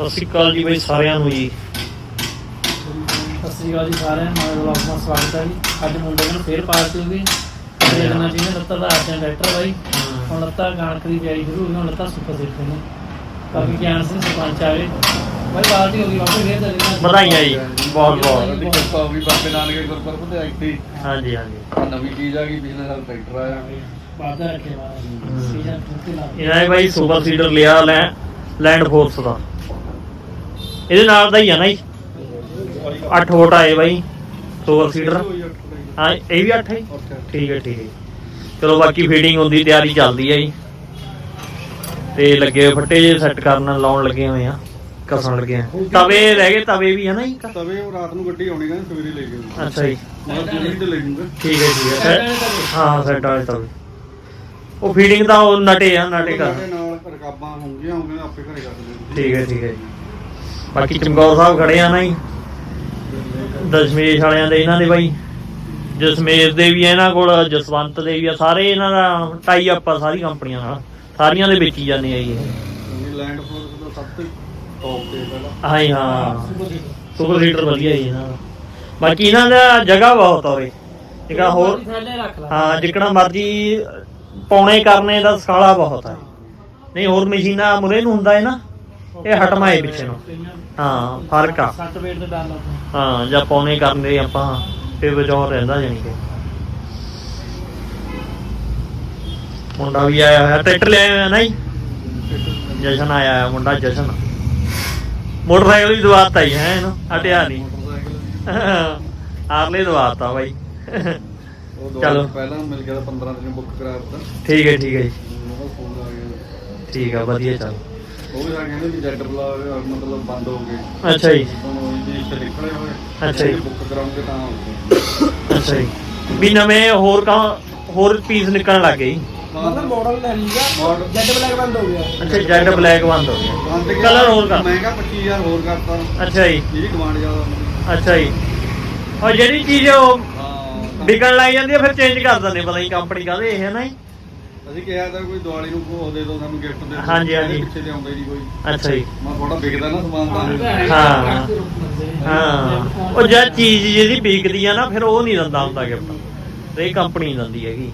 ਸਤਿ ਸ਼੍ਰੀ ਅਕਾਲ ਜੀ ਬਈ ਸਾਰਿਆਂ ਨੂੰ ਜੀ। ਸਤਿ ਸ੍ਰੀ ਅਕਾਲ ਜੀ ਸਾਰਿਆਂ ਨੂੰ ਮੇਰੇ ਵਲੌਗ ਵਿੱਚ ਸਵਾਗਤ ਹੈ ਜੀ। ਅੱਜ ਮੁੰਡੇ ਨੂੰ ਫੇਰ ਪਾਰਟੀ ਹੋ। ਗਈ ਦੇਖਣਾ ਚਾਹੀਦਾ ਲੱਤਾਂ ਦਾ ਆਰਜਨ ਡਾਇਰੈਕਟਰ ਬਾਈ। ਹੁਣ ਲੱਤਾਂ ਗਾਣਕ ਦੀ ਤਿਆਰੀ ਸ਼ੁਰੂ ਹੋ ਗਈ ਹੁਣ ਲੱਤਾਂ ਸੁੱਕਾ ਸਿੱਖਦੇ ਨੇ। ਕਾਫੀ ਗਿਆਨ ਸਿੰਘ ਸਰਪੰਚ ਆ ਗਏ। ਬਾਈ ਪਾਰਟੀ ਹੋ ਗਈ ਵਾਪਸ ਫੇਰ ਚੱਲਣਾ ਵਧਾਈਆਂ ਜੀ ਬਹੁਤ ਬਹੁਤ। ਦੀ ਕਿਰਪਾ ਹੋ ਗਈ ਬਾਬੇ ਨਾਨਕ ਗੁਰਪੁਰਬ ਤੇ ਆਈ ਸੀ। ਹਾਂਜੀ ਹਾਂਜੀ। ਨਵੀਂ ਚੀਜ਼ ਆ ਗਈ ਪਿਛਲੇ ਸਾਲ ਟਰੈਕਟਰ ਆਇਆ। ਬਾਦਾ ਰੱਖੇ ਬਾਅਦ ਸੀਜ਼ਨ ਫੁੱਕੇ ਲਾ ਇਹਨਾਂ ਨੇ ਬਾਈ ਸੁਪਰ ਸੀਡਰ ਲਿਆ ਲੈ ਲੈਂਡ ਫੋਰਸ ਦਾ। ਇਹਦੇ ਨਾਲ ਦਾ ਹੀ ਆ ਨਾ ਜੀ। 8 ਵੋਟ ਆਏ ਬਾਈ ਸੁਪਰ ਸੀਡਰ ਹਾਂ ਇਹ ਵੀ 8 ਹੈ? ਠੀਕ ਹੈ ਠੀਕ ਹੈ ਚਲੋ ਬਾਕੀ ਫੀਡਿੰਗ ਹੁੰਦੀ ਤਿਆਰੀ ਚੱਲਦੀ ਹੈ ਜੀ। ਤੇ ਲੱਗੇ ਹੋਏ ਫੱਟੇ ਜੇ ਸੈੱਟ ਕਰਨ ਲਾਉਣ ਲੱਗੇ ਹੋਏ ਆ। ਕਸਣ ਲੱਗੇ ਆ। ਤਵੇ ਰਹਿ ਗਏ ਤਵੇ ਵੀ ਹੈ ਨਾ ਜੀ। ਤਵੇ ਉਹ ਰਾਤ ਨੂੰ ਗੱਡੀ ਆਉਣੀ ਕਹਿੰਦੇ ਸਵੇਰੇ ਲੈ ਗਏ ਅੱਛਾ ਜੀ। ਮੈਂ ਦਿੱਲੀ ਤੇ ਲੈ ਜੂੰਗਾ ਠੀਕ ਹੈ ਠੀਕ ਹੈ। ਹਾਂ ਸੈੱਟ ਵਾਲੇ ਤਵੇ। ਉਹ ਫੀਡਿੰਗ ਉਹ ਨਟੇ ਆ ਨਟੇ ਕਰ। ਨਾਲ ਰਕਾਬਾਂ ਹੋਣਗੀਆਂ ਹੋਣਗੀਆਂ ਆਪੇ ਘਰੇ ਕਰ ਦਿੰਦੇ ਠੀਕ ਹੈ ਠੀਕ ਹੈ ਜੀ। ਬਾਕੀ ਚਮਕੌਰ ਸਾਹਿਬ ਖੜੇ ਆ ਨਾ ਜੀ। ਦਸ਼ਮੇਸ਼ ਵਾਲਿਆਂ ਦੇ ਇਹਨਾਂ ਦੇ ਬਾਈ। ਜਸਮੇਸ਼ ਦੇ ਵੀ ਆ ਇਹਨਾਂ ਕੋਲ ਜਸਵੰਤ ਦੇ ਵੀ ਆ। ਸਾਰੇ ਇਹਨਾਂ ਦਾ ਟਾਈ ਅਪ ਆ ਸਾਰੀ ਕੰਪਨੀਆਂ ਨਾਲ। ਸਾਰੀਆਂ ਦੇ ਵਿੱਚ ਹੀ ਜਾਂਦੇ ਆ ਜੀ ਲੈਂਡ ਫੋਰਸ ਦਾ ਸਭ ਤੋਂ ਟੌਪ ਤੇ ਪਹਿਲਾਂ ਹਾਂ ਹਾਂ। ਸੁਪਰ ਹੀਟਰ ਵਧੀਆ ਜੀ ਇਹਨਾਂ ਦਾ। ਬਾਕੀ ਇਹਨਾਂ ਦਾ ਜਗ੍ਹਾ ਬਹੁਤ ਆ ਉਰੇ। ਜਿਹੜਾ ਹੋਰ ਹਾਂ ਜਿੱਕਣਾ ਮਰਜ਼ੀ ਪੌਣੇ ਕਰਨੇ ਦਾ ਸਕਾਲਾ ਬਹੁਤ ਹੈ। ਨਹੀਂ ਹੋਰ ਮਸ਼ੀਨਾਂ ਮੁਰੇ ਨੂੰ ਹੁੰਦਾ ਹੈ ਨਾ। ਇਹ ਹਟਮਾਏ ਪਿੱਛੇ ਨੂੰ। ਹਾਂ ਫ਼ਰਕ ਆ। ਸੱਟ ਵੇਟ ਤੇ ਡਰ ਲੱਗਦਾ ਹਾਂ ਜਾਂ ਪੌਣੇ ਕਰਦੇ ਆਪਾਂ ਤੇ ਬਚਾਉ ਰਹਿੰਦਾ ਜਾਨੀ ਕਿ। ਮੁੰਡਾ ਵੀ ਆਇਆ ਹੋਇਆ ਟਰੈਕਟਰ ਲਿਆਇਆ ਹੋਇਆ ਨਾ ਜੀ? ਜਸ਼ਨ ਆਇਆ ਹੋਇਆ ਮੁੰਡਾ ਜਸ਼ਨ। ਮੋਟਰਸਾਈਕਲ ਵੀ ਦਵਾਤਾ ਹੀ ਹੈ ਇਹਨੂੰ ਹਟਿਆ ਨਹੀਂ ਹਾਰਲੇ ਦਵਾਤਾ ਬਾਈ। ਉਹ ਦੋ ਚਲੋ। ਪਹਿਲਾਂ ਮਿਲ ਗਿਆ ਤਾਂ 15 ਦਿਨ ਬੁੱਕ ਕਰਾਇਆ ਦਿੱਤਾ। ਠੀਕ ਹੈ ਠੀਕ ਹੈ ਜੀ। ਠੀਕ ਆ ਵਧੀਆ ਚੱਲ। ਉਹ ਵੀ ਆ ਕਹਿੰਦੇ ਵੀ ਜੈਟ ਬਲਾ ਮਤਲਬ ਬੰਦ ਹੋ ਗਏ। ਅੱਛਾ ਜੀ। ਤੁਹਾਨੂੰ ਇਹਦੇ ਇੱਥੇ ਨਿਕਲੇ ਹੋਏ ਅੱਛਾ ਜੀ। ਬੁੱਕ ਕਰਾਉਂਗੇ ਤਾਂ ਆਉਂਗੇ ਅੱਛਾ ਜੀ। ਵੀ ਨਵੇਂ ਹੋਰ ਕਾ ਹੋਰ ਪੀਸ ਨਿਕਲਣ ਲੱਗ ਗਏ ਜੀ। ਮਤਲਬ ਮਾਡਲ ਲੈ ਲੀਗਾ Model- ਜੈਡ ਬਲੈਕ ਬੰਦ ਹੋ ਗਿਆ। ਅੱਛਾ ਜੈਡ ਬਲੈਕ ਬੰਦ ਹੋ ਗਿਆ। ਬੰਦ ਗਿਆ, ਕਲਰ ਹੋਰ ਕਰ ਮਹਿੰਗਾ 25000 ਹੋਰ ਕਰਤਾ। ਅੱਛਾ ਜੀ। ਇਹਦੀ ਡਿਮਾਂਡ ਜ਼ਿਆਦਾ ਹੁੰਦੀ ਅੱਛਾ ਜੀ। ਔਰ ਜਿਹੜੀ ਚੀਜ਼ ਉਹ ਹਾਂ ਵਿਕਣ ਲੱਗ ਜਾਂਦੀ ਹੈ ਫਿਰ ਚੇਂਜ ਕਰ ਦਿੰਦੇ ਪਤਾ ਨਹੀਂ ਕੰਪਨੀ ਕਾਹਦੇ ਇਹ ਹੈ ਨਾ ਜੀ। ਅਸੀਂ ਕਿਹਾ ਤਾਂ ਕੋਈ ਦੀਵਾਲੀ ਨੂੰ ਉਹ ਦੇ ਦਿਓ ਸਾਨੂੰ ਗਿਫਟ ਦੇ ਦਿਓ। ਹਾਂਜੀ, ਹਾਂਜੀ। ਇਹਦੇ ਪਿੱਛੇ ਤੇ ਆਉਂਦਾ ਹੀ ਨਹੀਂ ਕੋਈ। ਅੱਛਾ ਜੀ। ਮੈਂ ਥੋੜਾ ਵਿਕਦਾ ਨਾ ਸਮਾਨ ਤਾਂ। ਹਾਂ। ਹਾਂ। ਉਹ ਜਦ ਚੀਜ਼ ਜਿਹਦੀ ਵਿਕਦੀ ਆ ਨਾ ਫਿਰ ਉਹ ਨਹੀਂ ਦਿੰਦਾ ਹੁੰਦਾ ਗਿਫਟ ਇਹ ਕੰਪਨੀ ਦਿੰਦੀ ਹੈਗੀ।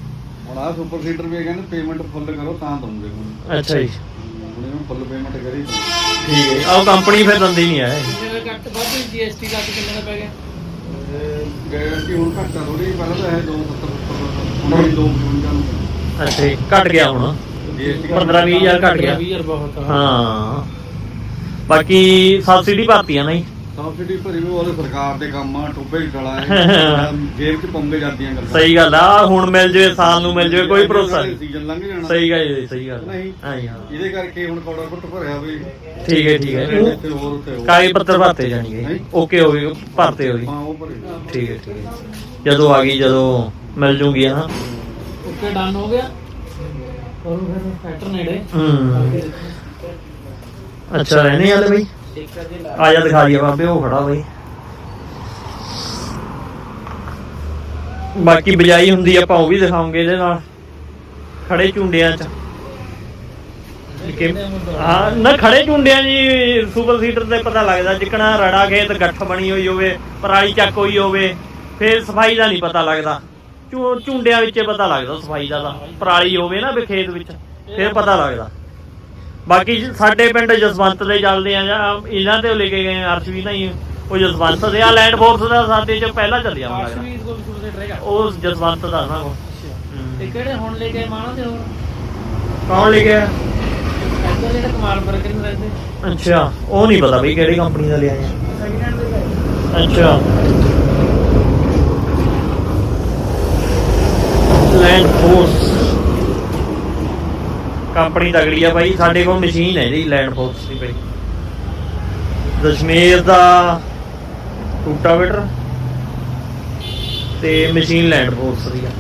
ਹੁਣ ਆਹ ਸੁਪਰ ਸੀਡਰ ਵੀ ਕਹਿੰਦੇ ਪੇਮੈਂਟ ਫੁੱਲ ਕਰੋ ਤਾਂ ਦਊਂਗੇ ਹੁਣ। ਅੱਛਾ ਜੀ। ਹੁਣ ਇਹਨੂੰ ਫੁੱਲ ਪੇਮੈਂਟ ਕਰੀ। ਠੀਕ ਹੈ ਆਹ ਕੰਪਨੀ ਫਿਰ ਦਿੰਦੀ ਨਹੀਂ ਹੈ। ਜਿਵੇਂ ਕੱਟ ਵੱਧ ਜੀਐਸਟੀ ਕੱਟ ਕਿੰਨੇ ਦਾ ਪੈ ਗਿਆ? ਦੀ ਹੁਣ ਘੱਟਾ ਥੋੜੀ ਪਹਿਲਾਂ ਤਾਂ ਇਹ 270 ਹੁਣ ਇਹ 2 ਮਿੰਟਾਂ ਨੂੰ। ਅੱਛਾ ਜੀ ਘਟ ਗਿਆ ਹੁਣ। GST 15 20 ਹਜ਼ਾਰ ਘਟ ਗਿਆ। 20000 ਬਹੁਤ ਆ ਹਾਂ। ਬਾਕੀ ਸਬਸਿਡੀ ਭਰਤੀ ਆ ਨਾ ਜੀ। ਸਬਸਿਡੀ ਭਰੀ ਵੀ ਉਹਦੇ ਸਰਕਾਰ ਦੇ ਕੰਮ ਆ ਟੋਬੇ ਹੀ ਡਲਾ ਹੈ। ਜੇਬ 'ਚ ਪੰਗੇ ਜਾਂਦੀਆਂ ਗੱਲਾਂ। ਸਹੀ ਗੱਲ ਆ ਹੁਣ ਮਿਲ ਜਾਵੇ ਸਾਲ ਨੂੰ ਮਿਲ ਜਾਵੇ ਕੋਈ ਭਰੋਸਾ ਨਹੀਂ। ਸੀਜ਼ਨ ਲੰਘ ਜਾਣਾ। ਸਹੀ ਗੱਲ ਹੈ ਸਹੀ ਗੱਲ। ਨਹੀਂ ਹਾਂ ਜੀ, ਹਾਂ। ਇਹਦੇ ਕਰਕੇ ਹੁਣ ਕੌੜਾ ਘੁੱਟ ਭਰਿਆ ਵੀ। ਠੀਕ ਹੈ ਠੀਕ ਹੈ। ਇੱਥੇ ਹੋਰ ਉੱਥੇ ਹੋਰ ਕਾਗਜ਼ ਪੱਤਰ ਭਰਤੇ ਜਾਣਗੇ। ਓਕੇ ਹੋ ਗਏ ਭਰਤੇ ਹੋ ਗਏ। ਹਾਂ ਉਹ ਭਰੇ। ਠੀਕ ਹੈ ਠੀਕ ਹੈ। ਜਦੋਂ ਆ ਗਈ ਜਦੋਂ ਮਿਲ ਜੂਗੀ ਨਾ। ਓਕੇ ਡਨ ਹੋ ਗਿਆ। ਹੋਰ ਫਿਰ ਫੈਕਟਰ ਨੇੜੇ। ਹੂੰ। ਅੱਛਾ, ਰਹਿਣੇ ਵਾਲੇ ਬਈ। ਆ ਜਾ, ਦਿਖਾ ਦਈਏ ਬਾਬੇ, ਉਹ ਖੜਾ ਬਈ। ਬਾਕੀ ਬਜਾਈ ਹੁੰਦੀ ਆਪਾਂ ਉਹ ਵੀ ਦਿਖਾਉਂਗੇ ਇਹਦੇ ਨਾਲ। ਖੜੇ ਝੁੰਡਿਆਂ 'ਚ। ਹਾਂ, ਨਾ ਖੜੇ ਝੁੰਡਿਆਂ ਜੀ, ਸੁਪਰ ਸੀਟਰ ਤੇ ਪਤਾ ਲੱਗਦਾ, ਜਿਕਣਾ ਰੜਾ ਖੇਤ, ਗੱਠ ਬਣੀ ਹੋਈ ਹੋਵੇ, ਪਰਾਲੀ ਚੱਕ ਹੋਈ ਹੋਵੇ, ਫੇਰ ਸਫ਼ਾਈ ਦਾ ਨਹੀਂ ਪਤਾ ਲੱਗਦਾ। ਝੁ- ਝੁੰਡਿਆਂ ਵਿੱਚ ਹੀ ਪਤਾ ਲੱਗਦਾ ਸਫ਼ਾਈ ਦਾ ਤਾਂ। ਪਰਾਲੀ ਹੋਵੇ ਨਾ ਵੀ ਖੇਤ ਵਿੱਚ ਫੇਰ ਪਤਾ ਲੱਗਦਾ। ਬਾਕੀ ਜ- ਸਾਡੇ ਪਿੰਡ ਜਸਵੰਤ ਦੇ ਚੱਲਦੇ ਆ ਜਾਂ ਇਹਨਾਂ ਤੇ ਲੈ ਕੇ ਗਏ ਅਰਸ਼ ਵੀ ਨਹੀਂ ਉਹ ਜਸਵੰਤ ਦੇ ਆ ਲੈਂਡ ਫੋਰਸ ਦਾ ਸਾਡੇ ਚ ਪਹਿਲਾਂ ਚੱਲਿਆ ਕੋਲ ਰਹੇਗਾ ਉਹ ਜਸਵੰਤ ਦਾ ਨਾ ਉਹ। ਤੇ ਕਿਹੜੇ ਹੁਣ ਲੈ ਕੇ ਆਏ ਮਾਣਾ ਤੇ ਹੋਰ? ਕੌਣ ਲੈ ਗਿਆ ਇੱਧਰ ਜਿਹੜੇ ਕਮਾਲ ਬਰਗਰ ਨੂੰ ਰਹਿੰਦੇ। ਅੱਛਾ ਉਹ ਨਹੀਂ ਪਤਾ ਬਈ ਕਿਹੜੀ ਕੰਪਨੀ ਦਾ ਲਿਆ ਆ ਸੈਕਿੰਡ ਹੈਂਡ ਦੇ ਪਏ। ਅੱਛਾ। ਲੈਂਡ ਫੋਰਸ ਕੰਪਨੀ ਤਗੜੀ ਆ ਬਾਈ, ਸਾਡੇ ਕੋਲ ਮਸ਼ੀਨ ਹੈ ਜੀ ਲੈਂਡ ਫੋਰਸ ਦੀ ਬਾਈ। ਦਸ਼ਮੇਰ ਦਾ ਰੂਟਾਵੇਟਰ ਤੇ ਮਸ਼ੀਨ ਲੈਂਡ ਫੋਰਸ ਦੀ ਆ।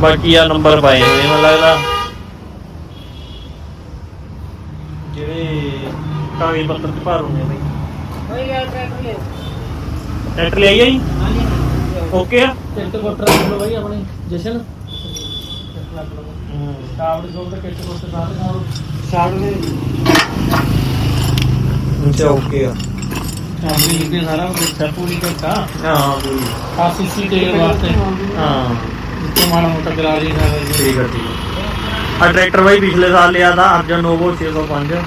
ਬਾਕੀ ਆ ਨੰਬਰ ਪਾਏ ਹੋਏ ਮੈਨੂੰ ਲੱਗਦਾ ਜਿਹੜੇ ਕਾਗਜ਼ ਪੱਤਰ ਤੇ ਭਰ ਹੁੰਦੇ ਬਈ ਹੋਈ ਗਿਆ ਟਰੈਕਟਰ ਟਰੈਕਟਰ ਜੀ? ਹਾਂਜੀ ਓਕੇ ਆ? ਟਿਕਟ ਕੋਟਰ ਰੱਖ ਲਓ ਬਾਈ ਆਪਣੇ ਜਸ਼ਨ। ਕਿੱਟ ਓਕੇ ਆ। ਸਾਰਾ ਪੂਰੀ ਕਰਤਾ ਹਾਂ ਪੂਰੀ ਆ ਸੀਸੀ ਵਾਸਤੇ। ਹਾਂ। ਜਿੱਥੇ ਮੋਟਾ ਨਾ ਠੀਕ ਆ ਠੀਕ ਆ। ਟਰੈਕਟਰ ਬਾਈ ਪਿਛਲੇ ਸਾਲ ਲਿਆ ਦਾ ਅਰਜਨ ਨੋਵੋ 605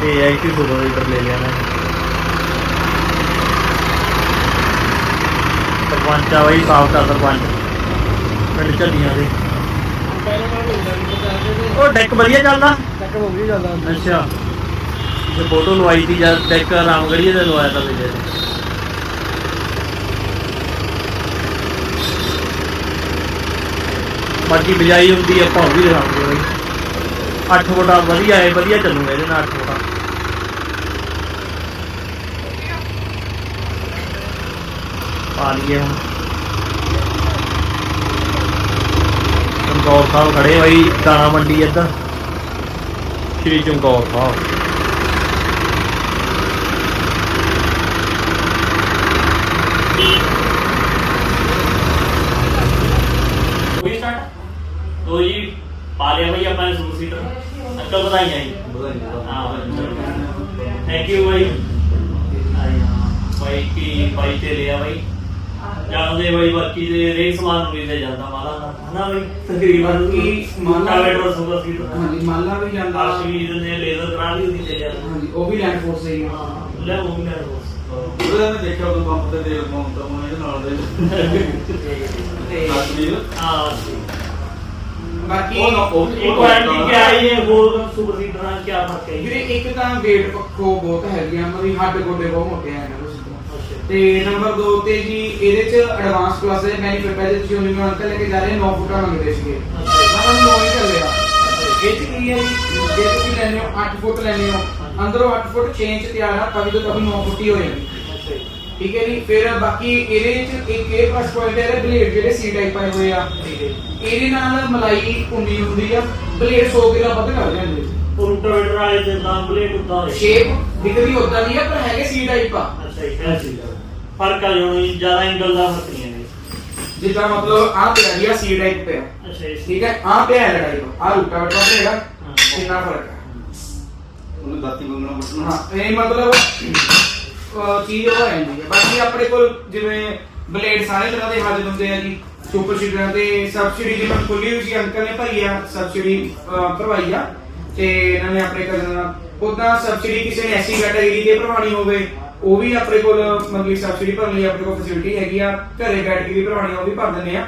ਤੇ ਐਕਟੀ ਸੁਪਰ ਲੀਟਰ ਲੈ ਲਿਆ ਮੈਂ। ਸਰਪੰਚ ਆ ਬਾਈ ਸਾਫ਼ ਦਾ ਸਰਪੰਚ। ਪਿੰਡ ਝੱਲੀਆਂ ਦੇ। ਤੇ ਉਹ ਡੈਕ ਵਧੀਆ ਚੱਲਦਾ? ਤੱਕ ਹੋ ਗਈ ਜਾਂਦਾ ਅੱਛਾ। ਜੇ ਫੋਟੋ ਲਵਾਈ ਸੀ ਜਦ ਡੈਕ ਰਾਮਗੜੀਏ ਦੇ ਲਵਾਇਆ ਤਾਂ ਨੇ ਬਾਕੀ ਬਿਜਾਈ ਹੁੰਦੀ ਆ ਉਹ ਵੀ ਦਿਖਾਉਂਦੇ ਬਾਈ। 8 ਫੁੱਟਾ ਵਧੀਆ ਹੈ ਵਧੀਆ ਚੱਲੂਗਾ ਇਹਦੇ ਨਾਲ 8 ਫੁੱਟਾ। ਪਾ ਲਈਏ ਹੁਣ। ਚਮਕੌਰ ਸਾਹਿਬ ਖੜੇ ਬਾਈ ਦਾਣਾ ਮੰਡੀ ਇੱਧਰ। ਸ਼੍ਰੀ ਚਮਕੌਰ ਸਾਹਿਬ। ਤੋ ਲਿਆ ਬਈ ਆਪਾਂ ਨੇ ਸੂਟ ਸੀਟਰ ਅੰਕਲ ਵਧਾਈਆਂ ਜੀ। ਹਾਂ ਥੈਂਕ ਯੂ ਬਾਈ। ਆਈ ਹਾਂ। ਬਾਈ ਕੀ ਬਾਈ ਤੇ ਲਿਆ ਬਾਈ। ਜਾਂਦੇ ਬਾਈ ਬਾਕੀ ਦੇ ਰੇ ਸਮਾਨ ਨੂੰ ਲੈ ਜਾਂਦਾ ਮਾਲਾ ਦਾ ਹਨਾ ਬਾਈ ਤਕਰੀਬਨ ਕੀ ਮਾਲਾ- ਕਾਵੇਟਰ ਸੁਪਰ ਸੀਟਰ ਹਾਂਜੀ ਮਾਲਾ ਵੀ ਜਾਂਦਾ। ਆਸ਼ਵੀ ਨੇ ਲੇਜ਼ਰ ਕਰਾ ਲਈ ਉਹਦੀ ਲੈ ਜਾਂਦਾ ਹਾਂਜੀ ਉਹ ਵੀ ਲੈਂਡ ਫੋਰਸ ਹੀ ਹਾਂ ਲੈ ਉਹ ਵੀ ਲੈ ਲਓ ਉਹਦਾ ਮੈਂ ਦੇਖਿਆ ਉਹ ਪੰਪ ਤੇ ਤੇਲ ਪਾਉਂਦਾ ਮੈਂ ਇਹਦੇ ਨਾਲ ਦੇ। ਤੇ ਤਸਵੀਰ ਹਾਂ ਬਾਕੀ ਉਹ ਨਾ- ਉਹ- ਇਹ ਕੁਆਲਿਟੀ ਕੀ ਆਈ ਹੈ ਹੋਰ ਸੁਪਰ ਸੀਟਰ ਨਾਲ ਕੀ ਫ਼ਰਕ ਹੈ? ਵੀਰੇ ਇੱਕ ਤਾਂ weight ਪੱਖੋਂ ਬਹੁਤ ਹੈਗੀ ਆ ਮਰੀ ਹੱਡ ਗੋਡੇ ਬਹੁਤ ਮੋਟੇ ਆ। ਇਹਨਾਂ ਦੇ ਤੇ ਨੰਬਰ 2 ਤੇ ਜੀ ਇਹਦੇ ਚ ਐਡਵਾਂਸ ਕਲਾਸ ਹੈ ਬੈਨੀਫਿਟ ਹੈ ਜੇ ਤੁਸੀਂ ਉਹਨੂੰ ਨੂੰ ਅੰਕਲ ਲੈ ਕੇ ਜਾ ਰਹੇ 9 ਫੁੱਟਾ ਮੰਗਦੇ ਸੀਗੇ। ਮੈਂ ਨੂੰ 9 ਹੀ ਚੱਲਿਆ ਇਹ ਚ ਕੀ ਹੈ ਜੀ? ਜੇ ਤੁਸੀਂ ਲੈਣੇ ਹੋ 8 ਫੁੱਟ ਲੈਣੇ ਹੋ ਅੰਦਰੋਂ 8 ਫੁੱਟ ਚੇਂਜ ਤਿਆਰ ਆ ਤभी ਤੋਂ ਤभी 9 ਫੁੱਟ ਹੀ ਹੋ ਜਾਂਦੀ ਠੀਕ ਹੈ ਜੀ? ਫਿਰ ਬਾਕੀ ਇਹਦੇ ਚ ਇੱਕ ਇਹ ਪਲੱਸ ਪੁਆਇੰਟ ਹੈ ਬਲੇਡ ਜਿਹੜੇ ਸੀ ਟਾਈਪ ਆਏ ਹੋਏ ਆ। ਇਹਦੇ ਨਾਲ ਮਲਾਈ ਉੰਨੀ ਹੁੰਦੀ ਆ। ਬਲੇਡ 100 ਕਿਲੋ ਵੱਧ ਕਰ ਜਾਂਦੇ। ਉਹ ਰੂਟਾਵੇਟਰ ਵਾਲੇ ਦੇ ਨਾਮ ਬਲੇਡ ਹੁੰਦਾ ਹੋਵੇ ਸ਼ੇਪ ਦਿਖਦੀ ਉਦਾਂ ਦੀ ਆ ਪਰ ਹੈਗੇ ਸੀ ਟਾਈਪ ਆ। ਅੱਛਾ ਜੀ ਫਿਰ ਠੀਕ ਹੈ ਫ਼ਰਕ ਆ ਜਾਣਾ ਜੀ ਜ਼ਿਆਦਾ ਐਂਗਲ ਦਾ ਫ਼ਰਕ ਨਹੀਂ ਹੈ ਜਿੱਦਾਂ ਮਤਲਬ ਆ ਪਿਆ ਜੀ ਆ ਸੀ ਟਾਈਪ ਪਿਆ। ਅੱਛਾ ਜੀ। ਠੀਕ ਹੈ ਆ ਪਿਆ ਹੈ ਲੜਾਈ ਆ ਰੂਟਾ ਵਟਾ ਪਿਆ ਕਿੰਨਾ ਫ਼ਰਕ ਹੈ ਉਹਨੇ ਦਾਤੀ ਮੰਗਣਾ ਬਟਨਾ ਹਾਂ ਇਹ ਮਤਲਬ ਅਹ ਚੀਜ਼ ਹੋ ਜਾਂਦੀ ਹੈ ਬਾਕੀ ਆਪਣੇ ਕੋਲ ਜਿਵੇਂ ਬਲੇਡ ਸਾਰੇ ਤਰ੍ਹਾਂ ਦੇ ਹਾਜ਼ਰ ਹੁੰਦੇ ਆ ਜੀ। ਸੁਪਰ ਸੀਡਰਾਂ ਤੇ ਸਬਸਿਡੀ ਦੀ ਮੈਂ ਖੁੱਲੀ ਹੋਈ ਸੀ ਅੰਕਲ ਨੇ ਭਰੀ ਆ ਸਬਸਿਡੀ ਭਰਵਾਈ ਆ। ਤੇ ਇਹਨਾਂ ਨੇ ਆਪਣੇ ਕਰਨਾ ਉਦਾਂ ਸਬਸਿਡੀ ਕਿਸੇ ਨੇ ਐਸੀ ਕੈਟਾਗਰੀ ਤੇ ਭਰਵਾਣੀ ਹੋਵੇ ਉਹ ਵੀ ਆਪਣੇ ਕੋਲ ਮਤਲਬ ਸਬਸਿਡੀ ਭਰਨ ਲਈ ਆਪਣੇ ਕੋਲ ਫੈਸਿਲਿਟੀ ਹੈਗੀ ਆ ਘਰੇ ਬੈਠ ਕੇ ਵੀ ਭਰਵਾਣੀ ਆ, ਉਹ ਵੀ ਭਰ ਦਿੰਦੇ ਆ।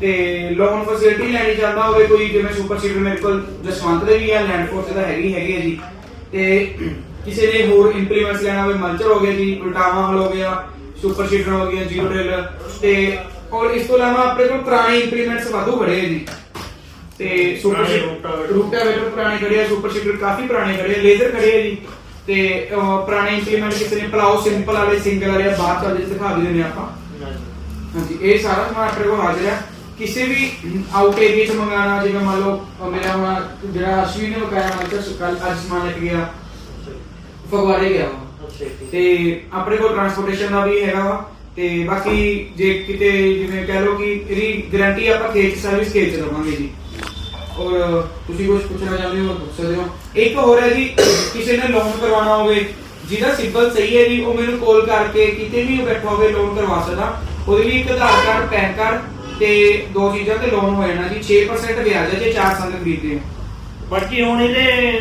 ਤੇ ਲੋਨ ਫੈਸਿਲਿਟੀ ਲੈਣੀ ਚਾਹੁੰਦਾ ਹੋਵੇ ਕੋਈ ਜਿਵੇਂ ਸੁਪਰ ਸੀਡਰ ਮੇਰੇ ਕੋਲ ਜਸਵੰਤ ਦੇ ਵੀ ਆ ਲੈਂਡ ਫੋਰਸ ਦਾ ਹੈਗੀ ਹੈਗੀ ਹੈ ਜੀ। ਤੇ ਕਿਸੇ ਨੇ ਹੋਰ ਇੰਪਲੀਮੈਂਟਸ ਲੈਣਾ ਹੋਵੇ ਮਲਚਰ ਹੋ ਗਿਆ ਜੀ ਉਲਟਾਵਾ ਹਲ ਹੋ ਗਿਆ ਸੁਪਰ ਸੀਡਰ ਹੋ ਗਿਆ ਜੀਓ ਡਰਿਲ ਤੇ ਔਰ ਇਸ ਤੋਂ ਇਲਾਵਾ ਆਪਣੇ ਕੋਲ ਪੁਰਾਣੇ ਇੰਪਲੀਮੈਂਟਸ ਵਾਧੂ ਖੜੇ ਆ ਜੀ। ਤੇ ਸੁਪਰ ਸੀਡਰ ਰੂਟਾਵੇਟਰ। ਪੁਰਾਣੇ ਖੜੇ ਆ ਸੁਪਰ ਸੀਡਰ ਕਾਫੀ ਪੁਰਾਣੇ ਖੜੇ ਆ ਲੇਜ਼ਰ ਖੜੇ ਆ ਜੀ। ਤੇ ਪੁਰਾਣੇ ਇੰਪਲੀਮੈਂਟ ਕਿਸੇ ਨੇ ਪਲਾਓ ਸਿੰਪਲ ਵਾਲੇ ਸਿੰਗਲ ਵਾਲੇ ਆ, ਬਾਅਦ ਚੱਲਦੇ ਦਿਖਾ ਵੀ ਦਿੰਦੇ ਆ ਆਪਾਂ। ਹਾਂਜੀ ਇਹ ਸਾਰਾ ਸਮਾਨ ਆਪਣੇ ਕੋਲ ਹਾਜ਼ਰ ਹੈ ਕਿਸੇ ਵੀ ਆਊਟ ਏਰੀਆ ਚ ਮੰਗਾਣਾ ਜਿਵੇਂ ਮੰਨ ਲਓ ਮੇਰਾ ਹੁਣ ਜਿਹੜਾ ਅਸ਼ਵੀ ਨੇ ਬਕਾਇਆ ਮੈਂ ਕੱਲ ਅੱਜ ਸਮਾਨ ਲੈ ਕੇ ਗਿਆ। ਫਗਵਾੜੇ ਗਿਆ ਤੇ ਆਪਣੇ ਕੋਲ ਟਰਾਂਸਪੋਰਟੇਸ਼ਨ ਦਾ ਵੀ ਹੈਗਾ ਵਾ। ਤੇ ਬਾਕੀ ਜੇ ਕਿਤੇ ਜਿਵੇਂ ਕਹਿ ਲਓ ਕਿ ਇਹਦੀ ਗਾਰੰਟੀ ਆਪਾਂ ਖੇਚ ਸਰਵਿਸ ਖੇਚ ਦਵਾਂਗੇ ਜੀ। ਔਰ ਤੁਸੀਂ ਕੁਝ ਪੁੱਛਣਾ ਚਾਹੁੰਦੇ ਹੋ ਪੁੱਛ ਸਕਦੇ ਹੋ। ਇੱਕ ਹੋਰ ਹੈ ਜੀ ਕਿਸੇ ਨੇ ਲੋਨ ਕਰਵਾਉਣਾ ਹੋਵੇ ਜਿਹਦਾ ਸਿਬਲ ਸਹੀ ਹੈ ਜੀ ਉਹ ਮੈਨੂੰ ਕਾਲ ਕਰਕੇ ਕਿਤੇ ਵੀ ਉਹ ਬੈਠਾ ਹੋਵੇ ਲੋਨ ਕਰਵਾ ਸਕਦਾ। ਉਹਦੇ ਲਈ ਇੱਕ ਆਧਾਰ ਕਾਰਡ ਪੈਨ ਕਾਰਡ ਤੇ ਦੋ ਚੀਜ਼ਾਂ ਤੇ ਲੋਨ ਹੋ ਜਾਣਾ ਜੀ 6% ਵਿਆਜ ਹੈ ਜੇ ਚਾਰ ਸੰਦ ਖਰੀਦਦੇ ਹੋ। ਬਾਕੀ ਹੁਣ ਇਹਦੇ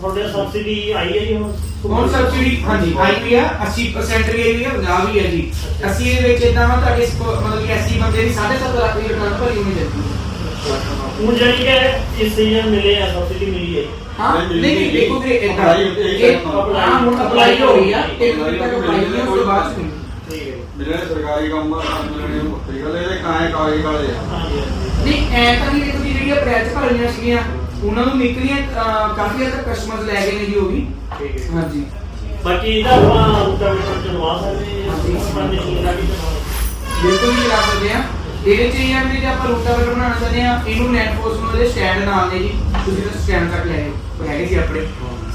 ਤੁਹਾਡੇ ਸਬਸਿਡੀ ਆਈ ਹੈ ਜੀ ਹੁਣ? ਹੁਣ ਸਬਸਿਡੀ ਹਾਂਜੀ ਆਈ ਵੀ ਆ 80% ਵੀ ਆਈ ਵੀ ਆ 50 ਵੀ ਹੈ ਜੀ। ਅਸੀਂ ਇਹਦੇ ਵਿੱਚ ਇਦਾਂ ਵਾ ਤੁਹਾਡੇ ਮਤਲਬ ਕਿ 80 ਬੰਦੇ ਦੀ 7.5 ਲੱਖ ਦੀ ਰਿਟਰਨ ਭਰੀ ਹੋਣੀ ਚਾਹੀਦੀ ਹੁਣ ਜਾਨੀ ਕਿ ਇਸ ਸੀਜ਼ਨ ਮਿਲੇ ਆ ਸਬਸਿਡੀ ਮਿਲੀ ਹੈ ਹਾਂ ਨਹੀਂ ਨਹੀਂ ਦੇਖੋ ਵੀਰੇ ਇਦਾਂ Apply ਇਹ ਇਹ ਕਰਨਾ। ਹਾਂ ਹੁਣ ਅਪਲਾਈ ਹੋ ਰਹੀ ਆ ਤੇ ਤੁਸੀਂ ਤੱਕ ਅਪਲਾਈ ਨਹੀਂ ਉਸ ਤੋਂ ਬਾਅਦ ਚ ਨਹੀਂ ਠੀਕ ਹੈ ਜਿਹੜੇ ਸਰਕਾਰੀ ਕੰਮ ਆ ਕੰਮ ਲੈਣੇ ਉਹ ਮੁੱਤੀ ਗੱਲ ਇਹਦੇ ਕਾਏ ਕਾਗਜ਼ ਵਾਲੇ ਆ ਹਾਂਜੀ ਹਾਂਜੀ ਨਹੀਂ ਐ ਤਾਂ ਨਹੀਂ ਦੇਖੋ ਜੀ ਜਿਹੜੀ ਅਪ੍ਰੈਲ ਚ ਭਰੀਆਂ ਸੀਗੀਆਂ ਉਹਨਾਂ ਨੂੰ ਨਿਕਲੀਆਂ ਅਹ, ਕਾਫੀ ਹੱਦ ਤੱਕ ਕਸਟਮਰਸ ਲੈ ਗਏ ਨੇ ਜੀ ਉਹ ਵੀ ਠੀਕ ਹੈ ਹਾਂਜੀ ਬਾਕੀ ਇਹਦਾ ਆਪਾਂ ਰੂਟਾਵੇਟਰ ਚਲਵਾ ਸਕਦੇ ਹਾਂ ਹਾਂਜੀ। ਆਪਾਂ ਮਸ਼ੀਨ ਦਾ ਵੀ ਚਲਵਾ ਬਿਲਕੁਲ ਵੀ ਚਲਾ ਸਕਦੇ ਆ ਇਹਦੇ ਚ ਇਹ ਆ ਵੀ ਜੇ ਆਪਾਂ ਰੂਟਾਵੇਟਰ ਬਣਾਉਣਾ ਚਾਹੁੰਦੇ ਆ ਇਹਨੂੰ ਨੈਟ ਫੋਰਸ ਨੂੰ ਇਹਦੇ ਸਟੈਂਡ ਨਾਲ ਨੇ ਜੀ। ਤੁਸੀਂ ਤਾਂ ਸਟੈਂਡ ਤੱਕ ਲੈ ਆਏ ਹੈਗੇ ਸੀ ਆਪਣੇ।